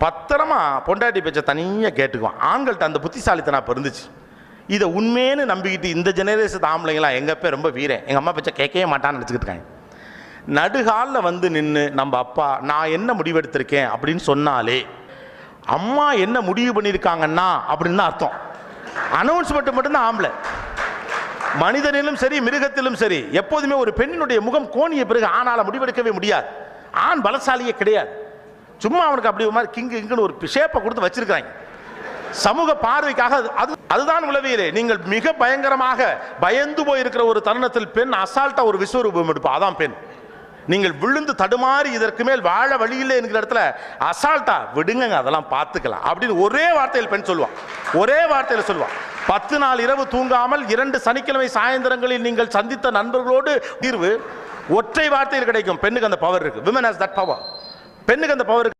பத்திரமா பொண்டாட்டி பேச்சை தனியாக கேட்டுக்குவான். ஆண்கள்கிட்ட அந்த புத்திசாலித்தனம் பிறந்துச்சு இதை உண்மைன்னு நம்பிக்கிட்டு இந்த ஜெனரேஷன் ஆம்பளைங்களாம் எங்கள் அப்பா ரொம்ப வீரன். எங்கள் அம்மா பேச்சை கேட்கவே மாட்டான்னு நினச்சிக்கிட்டு இருக்காங்க. நடுகாலில் வந்து நின்று நம்ம அப்பா நான் என்ன முடிவெடுத்திருக்கேன்? அப்படின்னு சொன்னாலே அம்மா என்ன முடிவு பண்ணியிருக்காங்கன்னா? அப்படின்னு தான் அர்த்தம். அனௌன்ஸ்மெண்ட் மட்டும்தான் ஆம்பளை. மனிதனிலும் சரி மிருகத்திலும் சரி எப்போதுமே ஒரு பெண்ணினுடைய முகம் கோணிய பிறகு ஆணால் முடிவெடுக்கவே முடியாது. ஆண் பலசாலியே கிடையாது. சும்மா அவனுக்கு அப்படி ஒரு மாதிரி கிங்கு இங்குன்னு ஒரு ஷேப்பை கொடுத்து வச்சிருக்காங்க. சமூக பார்வைக்காக அது- அது அதுதான் உளவியலே. நீங்கள் மிக பயங்கரமாக பயந்து போயிருக்கிற ஒரு தருணத்தில் பெண் அசால்ட்டா ஒரு விஸ்வரூபம் எடுப்பா. அதான் பெண். நீங்கள் விழுந்து தடுமாறி இதற்கு மேல் வாழ வழியில்லை என்கிற இடத்துல அசால்ட்டா விடுங்க அதெல்லாம் பார்த்துக்கலாம் அப்படின்னு ஒரே வார்த்தையில் பெண் சொல்லுவான் ஒரே வார்த்தையில் சொல்லுவான் பத்து நாள் இரவு தூங்காமல் இரண்டு சனிக்கிழமை சாயந்தரங்களில் நீங்கள் சந்தித்த நண்பர்களோடு தீர்வு ஒற்றை வார்த்தையில் கிடைக்கும். பெண்ணுக்கு அந்த பவர் இருக்கு. விமன் ஹஸ் தட் பவர் பெண்ணுக்கு அந்த பவர்